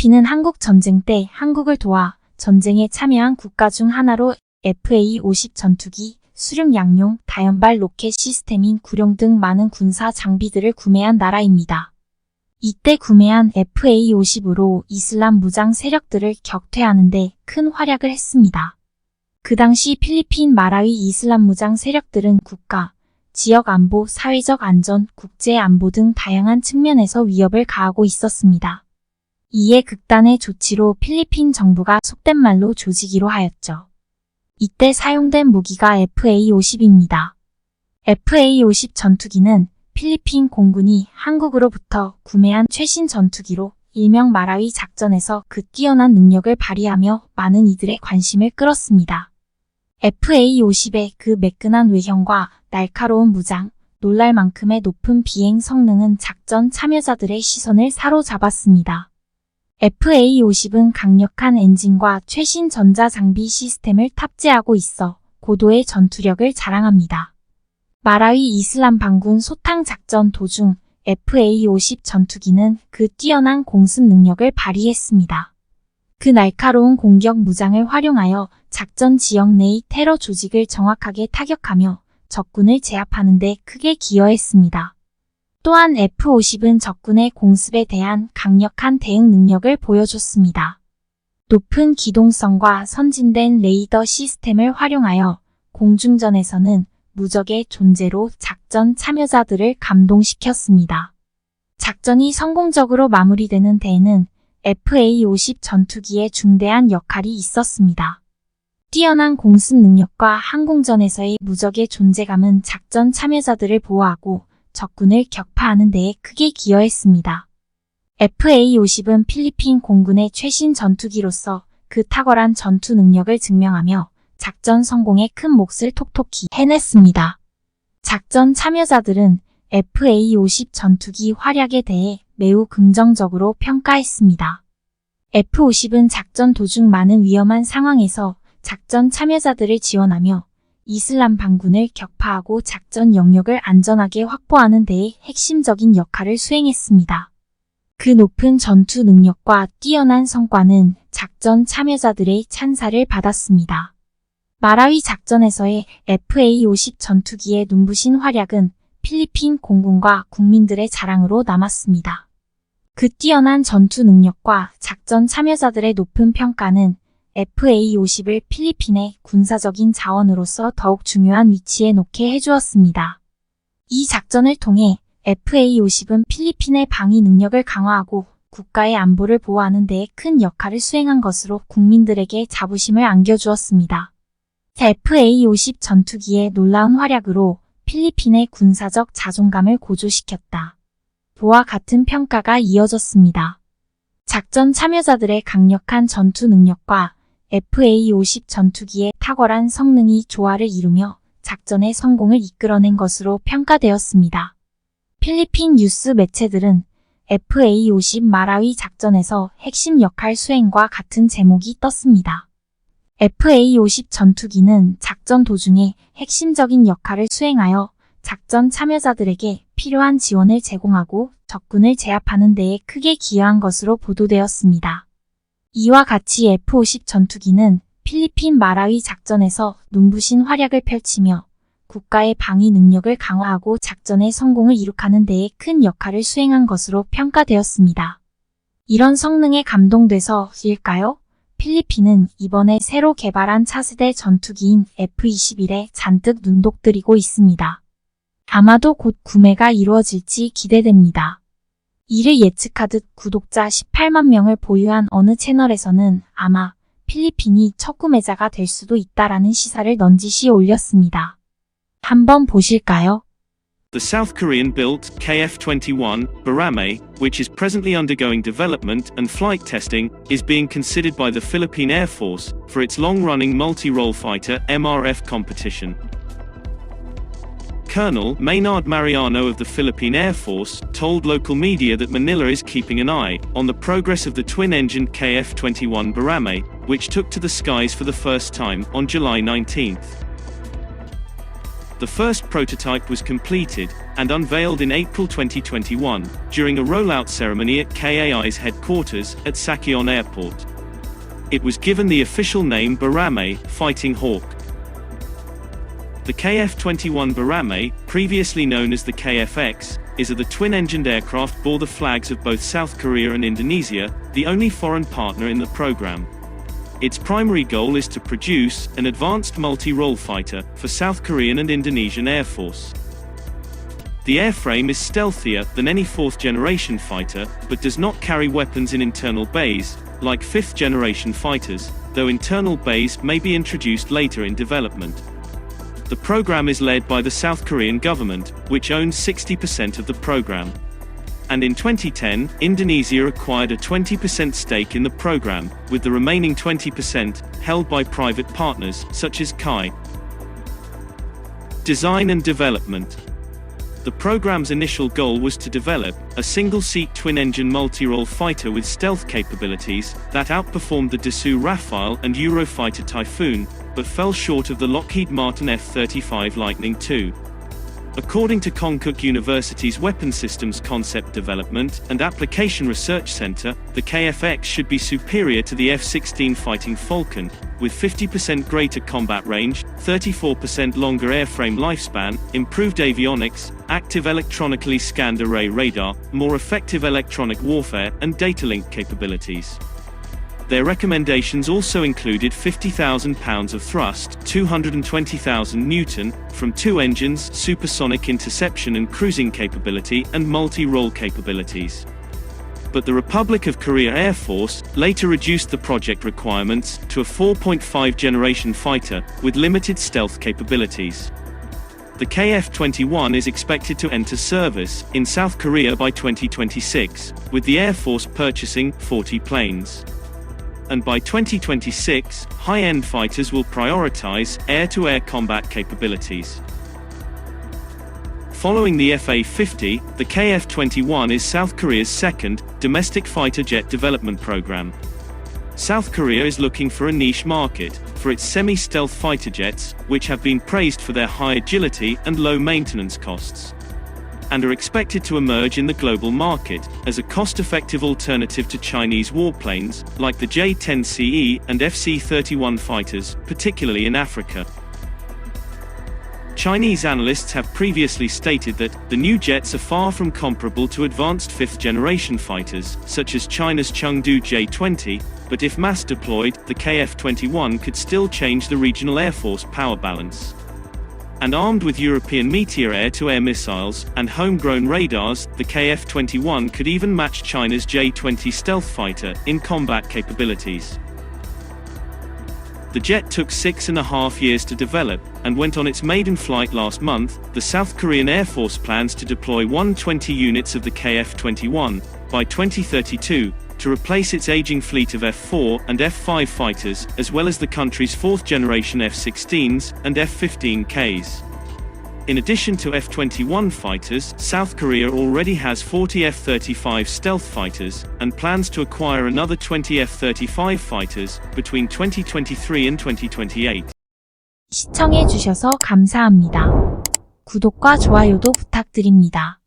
필리핀은 한국 전쟁 때 한국을 도와 전쟁에 참여한 국가 중 하나로 FA-50 전투기, 수륙 양용, 다연발 로켓 시스템인 구룡 등 많은 군사 장비들을 구매한 나라입니다. 이때 구매한 FA-50으로 이슬람 무장 세력들을 격퇴하는데 큰 활약을 했습니다. 그 당시 필리핀 마라위 이슬람 무장 세력들은 국가, 지역 안보, 사회적 안전, 국제 안보 등 다양한 측면에서 위협을 가하고 있었습니다. 이에 극단의 조치로 필리핀 정부가 속된 말로 조지기로 하였죠. 이때 사용된 무기가 FA-50입니다. FA-50 전투기는 필리핀 공군이 한국으로부터 구매한 최신 전투기로 일명 마라위 작전에서 그 뛰어난 능력을 발휘하며 많은 이들의 관심을 끌었습니다. FA-50의 그 매끈한 외형과 날카로운 무장, 놀랄 만큼의 높은 비행 성능은 작전 참여자들의 시선을 사로잡았습니다. FA-50은 강력한 엔진과 최신 전자 장비 시스템을 탑재하고 있어 고도의 전투력을 자랑합니다. 마라위 이슬람 반군 소탕 작전 도중 FA-50 전투기는 그 뛰어난 공습 능력을 발휘했습니다. 그 날카로운 공격 무장을 활용하여 작전 지역 내의 테러 조직을 정확하게 타격하며 적군을 제압하는 데 크게 기여했습니다. 또한 F-50은 적군의 공습에 대한 강력한 대응 능력을 보여줬습니다. 높은 기동성과 선진된 레이더 시스템을 활용하여 공중전에서는 무적의 존재로 작전 참여자들을 감동시켰습니다. 작전이 성공적으로 마무리되는 데에는 FA-50 전투기의 중대한 역할이 있었습니다. 뛰어난 공습 능력과 항공전에서의 무적의 존재감은 작전 참여자들을 보호하고 적군을 격파하는 데에 크게 기여했습니다. FA-50은 필리핀 공군의 최신 전투기로서 그 탁월한 전투 능력을 증명하며 작전 성공에 큰 몫을 톡톡히 해냈습니다. 작전 참여자들은 FA-50 전투기 활약에 대해 매우 긍정적으로 평가했습니다. F-50은 작전 도중 많은 위험한 상황에서 작전 참여자들을 지원하며 이슬람 반군을 격파하고 작전 영역을 안전하게 확보하는 데에 핵심적인 역할을 수행했습니다. 그 높은 전투 능력과 뛰어난 성과는 작전 참여자들의 찬사를 받았습니다. 마라위 작전에서의 FA-50 전투기의 눈부신 활약은 필리핀 공군과 국민들의 자랑으로 남았습니다. 그 뛰어난 전투 능력과 작전 참여자들의 높은 평가는 FA-50을 필리핀의 군사적인 자원으로서 더욱 중요한 위치에 놓게 해주었습니다. 이 작전을 통해 FA-50은 필리핀의 방위 능력을 강화하고 국가의 안보를 보호하는 데에 큰 역할을 수행한 것으로 국민들에게 자부심을 안겨주었습니다. FA-50 전투기의 놀라운 활약으로 필리핀의 군사적 자존감을 고조시켰다. 보와 같은 평가가 이어졌습니다. 작전 참여자들의 강력한 전투 능력과 FA-50 전투기의 탁월한 성능이 조화를 이루며 작전의 성공을 이끌어낸 것으로 평가되었습니다. 필리핀 뉴스 매체들은 FA-50 마라위 작전에서 핵심 역할 수행과 같은 제목이 떴습니다. FA-50 전투기는 작전 도중에 핵심적인 역할을 수행하여 작전 참여자들에게 필요한 지원을 제공하고 적군을 제압하는 데에 크게 기여한 것으로 보도되었습니다. 이와 같이 F-50 전투기는 필리핀 마라위 작전에서 눈부신 활약을 펼치며 국가의 방위 능력을 강화하고 작전의 성공을 이룩하는 데에 큰 역할을 수행한 것으로 평가되었습니다. 이런 성능에 감동돼서일까요? 필리핀은 이번에 새로 개발한 차세대 전투기인 F-21에 잔뜩 눈독 들이고 있습니다. 아마도 곧 구매가 이루어질지 기대됩니다. 이를 예측하듯 구독자 18만 명을 보유한 어느 채널에서는 아마 필리핀이 첫 구매자가 될 수도 있다라는 시사를 넌지시 올렸습니다. 한번 보실까요? The South Korean built KF 21 Barame, which is presently undergoing development and flight testing, is being considered by the Philippine Air Force for its long running multi role fighter MRF competition. Colonel Maynard Mariano of the Philippine Air Force told local media that Manila is keeping an eye on the progress of the twin engined KF 21 Barame, which took to the skies for the first time on July 19. The first prototype was completed and unveiled in April 2021 during a rollout ceremony at KAI's headquarters at Sakyon Airport. It was given the official name Barame, Fighting Hawk. The KF-21 Barame, previously known as the KFX, is a the twin-engined aircraft bore the flags of both South Korea and Indonesia, the only foreign partner in the program. Its primary goal is to produce an advanced multi-role fighter for South Korean and Indonesian Air Force. The airframe is stealthier than any fourth-generation fighter, but does not carry weapons in internal bays, like fifth-generation fighters, though internal bays may be introduced later in development. The program is led by the South Korean government, which owns 60% of the program. And in 2010, Indonesia acquired a 20% stake in the program, with the remaining 20% held by private partners such as Kai. Design and development. The program's initial goal was to develop a single-seat twin-engine multi-role fighter with stealth capabilities that outperformed the Dassault Rafale and Eurofighter Typhoon, but fell short of the Lockheed Martin F-35 Lightning II. According to Konkuk University's Weapon Systems Concept Development and Application Research Center, the KFX should be superior to the F-16 Fighting Falcon, with 50% greater combat range, 34% longer airframe lifespan, improved avionics, active electronically scanned array radar, more effective electronic warfare, and data link capabilities. Their recommendations also included 50,000 pounds of thrust, 220,000 newton, from two engines, supersonic interception and cruising capability, and multi-role capabilities. But the Republic of Korea Air Force later reduced the project requirements to a 4.5 generation fighter with limited stealth capabilities. The KF-21 is expected to enter service in South Korea by 2026, with the Air Force purchasing 40 planes and by 2026, high-end fighters will prioritize air-to-air combat capabilities. Following the FA-50, the KF-21 is South Korea's second domestic fighter jet development program. South Korea is looking for a niche market for its semi-stealth fighter jets, which have been praised for their high agility and low maintenance costs and are expected to emerge in the global market as a cost-effective alternative to Chinese warplanes, like the J-10CE and FC-31 fighters, particularly in Africa. Chinese analysts have previously stated that the new jets are far from comparable to advanced fifth-generation fighters, such as China's Chengdu J-20, but if mass deployed, the KF-21 could still change the regional air force power balance and armed with European Meteor air-to-air missiles and homegrown radars, the KF-21 could even match China's J-20 stealth fighter in combat capabilities. The jet took six and a half years to develop, and went on its maiden flight last month. The South Korean Air Force plans to deploy 120 units of the KF-21 by 2032, to replace its aging fleet of F-4 and F-5 fighters, as well as the country's fourth-generation F-16s and F-15Ks. In addition to F-21 fighters, South Korea already has 40 F-35 stealth fighters, and plans to acquire another 20 F-35 fighters, between 2023 and 2028. 시청해주셔서 감사합니다. 구독과 좋아요도 부탁드립니다.